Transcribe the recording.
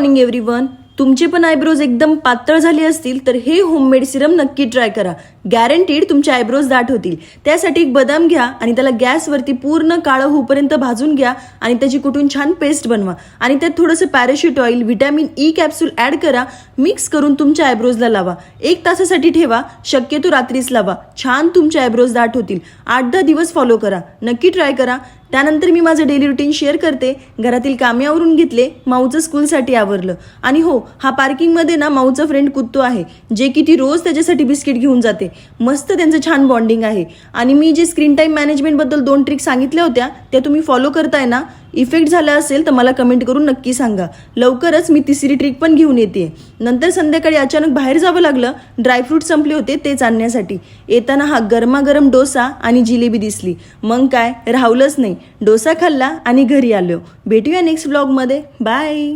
Morning everyone तुमचे पण eyebrows एकदम पातळ झाले असतील तर हे होममेड सिरम नक्की ट्राय करा. गॅरंटीड तुमचे आयब्रोज दाट होतील. त्यासाठी एक बदाम घ्या आणि त्याला गॅसवरती पूर्ण काळं होऊपर्यंत भाजून घ्या आणि त्याची कुठून छान पेस्ट बनवा. आणि त्यात थोडंसं parachute oil vitamin E capsule add करा. मिक्स करून तुमच्या आयब्रोजला लावा. एक तासासाठी ठेवा. शक्यतो रात्रीच लावा. छान तुमचे आयब्रोज दाट होतील. आठ दहा दिवस फॉलो करा. नक्की ट्राय करा. त्यानंतर मी माझं डेली रुटीन शेअर करते. घरातील कामे आवरून घेतले माऊचं स्कूलसाठी आवरलं. आणि हो हा पार्किंगमध्ये ना माऊचा फ्रेंड कुत्तो आहे जे की ती रोज त्याच्यासाठी बिस्किट घेऊन जाते. मस्त त्यांचं छान बॉन्डिंग आहे. आणि मी जे स्क्रीन टाईम मॅनेजमेंटबद्दल दोन ट्रिक सांगितल्या होत्या त्या तुम्ही फॉलो करताय ना इफेक्ट झाला असेल तर मला कमेंट करून नक्की सांगा. लवकरच मी तिसरी ट्रिक पण घेऊन येते. नंतर संध्याकाळी अचानक बाहेर जावं लागलं ड्रायफ्रूट संपले होते तेच आणण्यासाठी. येताना हा गरमागरम डोसा आणि जिलेबी दिसली. मग काय? राहवलंच नाही. डोसा खाल्ला आणि घरी आलो. भेटूया नेक्स्ट ब्लॉगमध्ये बाय